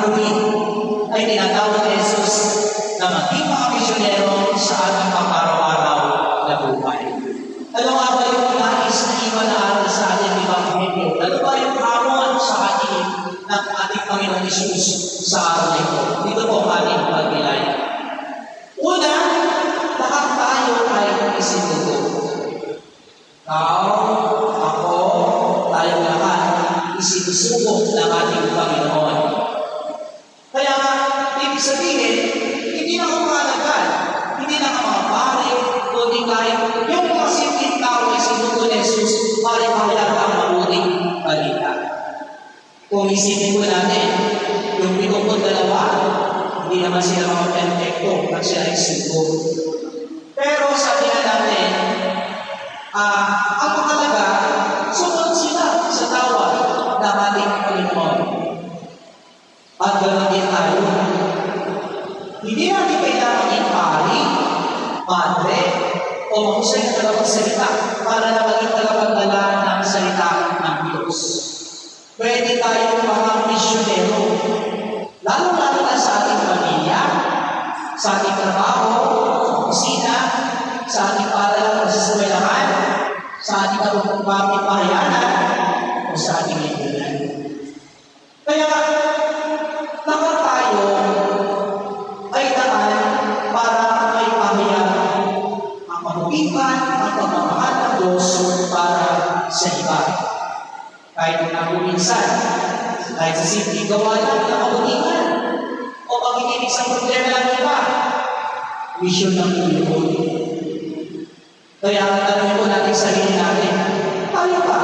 din ay tinatawag ni Jesus na maging mga misyonero sa ating pang-araw-araw na buhay. Ano nga ba yung nais na iwan na aral sa ating Ebanghelyo? Ano ba yung hamon sa ating ng ating Panginoon Jesus sa araw na ito? Dito po ang ating pagbilay. Una, lahat tayo ay isinugo. Ikaw, ako, tayo lahat, isinusubok ng ating Panginoon. Isipin mo natin, yung pinupong dalawa, hindi naman sila perfecto at sila ay sinugo. Pero sabi na natin, ah, ang mahalaga, sunod sila sa tawag ng ating Panginoon. At ganoon din tayo. Hindi natin kailangan maging pari, madre, o mahusay na tagapagsalita para na maging tagapagdala ng salita. Pwede tayong mga misyonero, lalo-lalo na sa ating pamilya, sa ating trabaho, sa opisina, sa ating paaralan sa sa ating kapitbahayanan, o sa ating lipunan. Kaya, Kahit na kung minsan, kahit sa simpleng gawa lang ng kabutihan, o pakikinig sa problema ng iba, mission ng Panginoon. Kaya tanongin po natin sarili natin, tayo ba?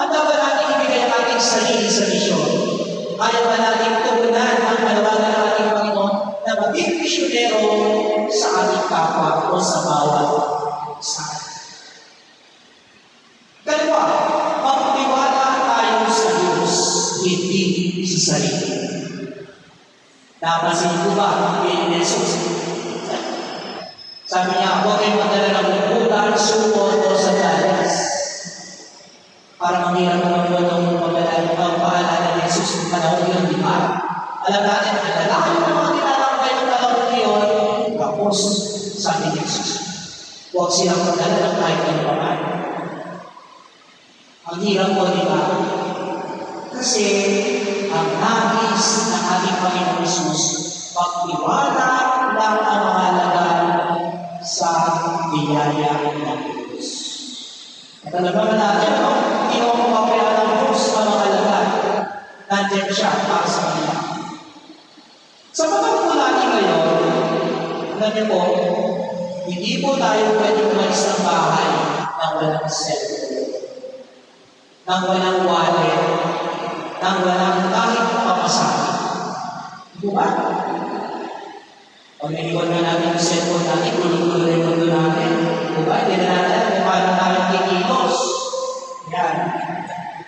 Handa ba natin ibigay ang ating sarili sa misyon? Kaya ba natin tugunan ang panawagan ng ating Panginoon na maging misyonero sa ating kapwa o sa bawat Napansin ko ba ni Jesus? Sabi niya, huwag kayong magdala ng bubutan, supot o sandalas. Para mangira naman po ng pagdala ng paalala ni Jesus ng panahon yun, di ba? Alam natin, ang lalaki ng mga tinatangkay ng panahon yun, tapos sabi ni Jesus, huwag silang magdala ng kahit ano pa man. Ang hirap po, di ba? Kasi ang nais ng ating Panginoon Jesus, pagtiwala lang ang mahalaga sa biyaya ng Diyos. At alam naman natin, no? hindi mo mapapaya ng Diyos ang mahalaga. Nandiyan siya para sa kanila. Sa po natin ngayon, alam niyo po, hindi po tayo pwede umalis ng bahay nang walang cellphone nang walang wallet, nang walang kahit papasahe. Di ba? Pag naiwan na natin yung cellphone natin, kulong-kulong yung mundo natin. Ba? Hindi na natin kung paano tayo kikilos. Yan.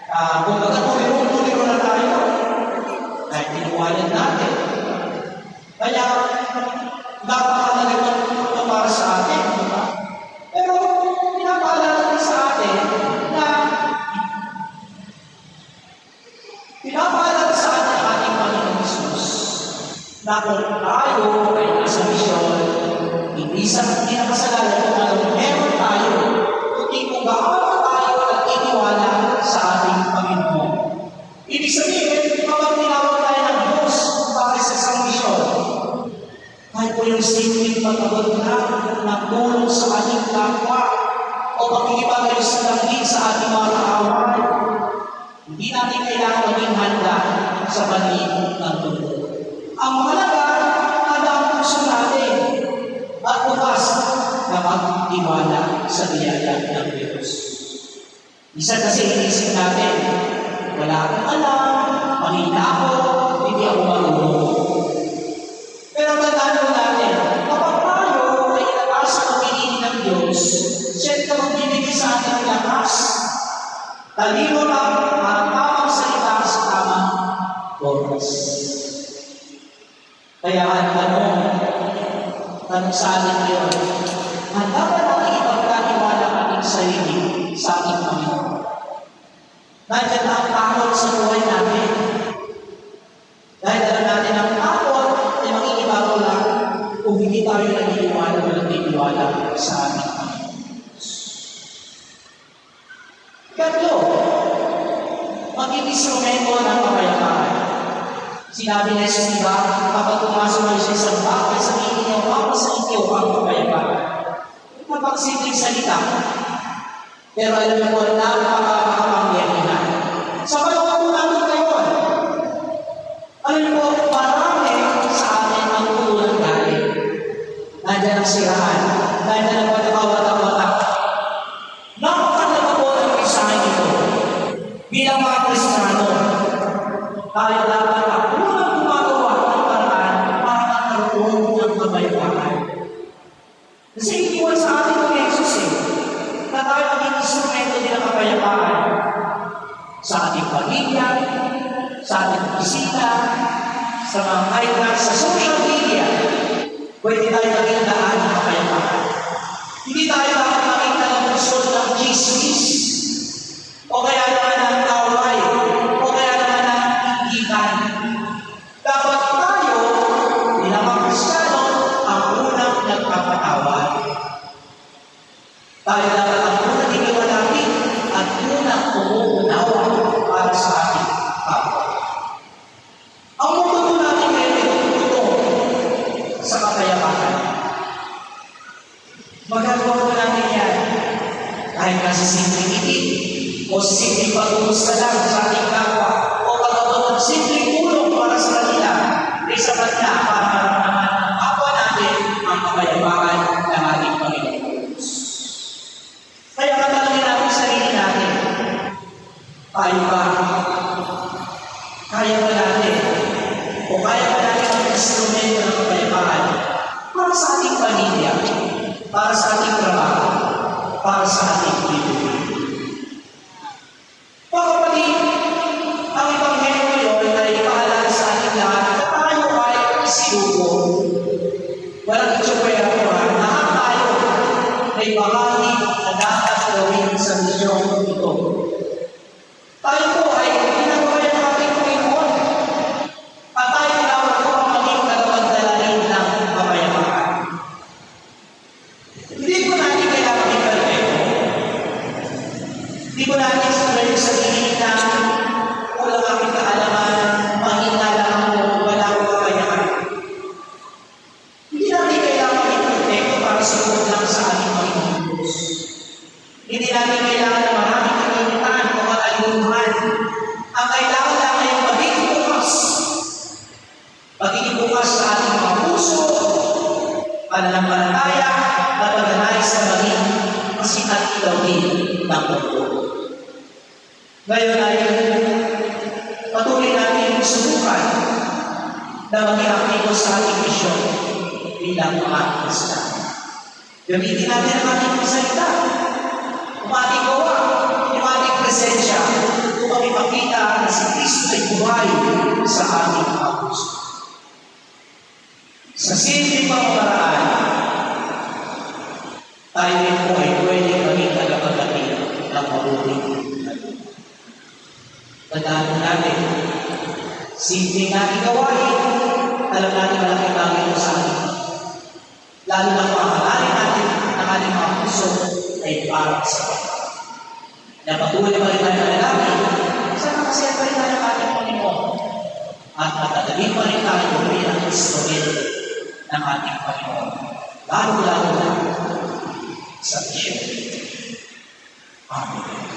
Ah, kung baga tumiro-tumiro na tayo, dahil tinuwalan natin. Kaya, Pinapaalala sa atin ang ating Panginoon Jesus na kung tayo ay nasa misyon, hindi sa hindi na kasalanan kung ano meron tayo, kundi kung gaano tayo at iniwala sa ating Panginoon. Ibig sabihin, kapag tinawag tayo ng Diyos para sa isang misyon, kahit po yung simpleng pagkabot na ng tulong sa ating kapwa o pagkikipagayos sa langit sa ating mga kaaway, hindi natin kailangan maging handa sa balik ng tubo. Ang mahalaga, handa ang puso natin at bukas na magtiwala sa biyaya ng Diyos. Isa kasi inisip natin, wala akong alam, mahina ako, hindi ako marunong. Talino lang ang tamang salita sa tamang oras. Kaya ang tanong, tanong sa atin ngayon, ba natin ipagkaniwala ang ating sarili sa ating Panginoon? Nandiyan na ang takot sa buhay natin. Dahil alam natin ang takot ay makikibago lang kung hindi tayo naniniwala o naniniwala sa ating Panginoon. Katlo, maging instrumento ng kapayapaan. Sinabi ni Jesus, di ba, kapag pumasok na siya sa bakit sa inyo, ako sa inyo ang kapayapaan. Napagsimpleng salita. Pero alam mo po, napakakapangyarihan. Sa panahon po natin ngayon, alam mo po, marami sa atin ang tulong galing. Nandiyan ang sirahan, tayo dapat ang unang gumagawa ng paraan para magkaroon ng kabayuhan. Kasi iniwan sa atin ng Jesus eh, na tayo maging instrumento din ng kapayapaan sa ating pamilya, sa ating bisita, sa mga kahit sa social media, pwede tayo maging daan ng kapayapaan. Hindi tayo dapat maging talamusod ng chismis, o kaya Magagawa po natin yan kahit nasa simpleng ngiti o simpleng pag-umusta lang sa ating kapwa o pagkakaroon ng simpleng tulong para sa kanila ay sapat na para maramdaman ng kapwa natin ang kapayapaan ng ating Panginoon. Kaya katanungin natin sa sarili natin, tayo ba? Kaya ba natin? O kaya ba natin ang instrumento ng kapayapaan para sa ating pamilya, para sa ating para sa? Pananampalataya, na pagdanay sa maging masikat ilawin ng mundo. Ngayon ay patuloy natin subukan na maging aktibo sa ating misyon bilang mga Kristiyano. Gamitin natin ang ating salita, ang ating gawa, yung ating presensya, upang ipakita na si Kristo ay buhay sa ating mga puso. Sa simpleng pamamaraan, tayo rin po ay pwede maging tagapagdating ng mabuting balita. Tandaan natin, simpleng natin gawain, alam natin malaking bagay ito sa atin. Lalo na ang hangarin natin ng ating mga puso ay para sa Panginoon. Na patuloy pa rin tayo nanalangin, sana kasi pa rin tayo ng ating Panginoon. At matagaling pa rin tayo bilang instrumento ng ating Panginoon. Lalo-lalo na sa misyon. Amen.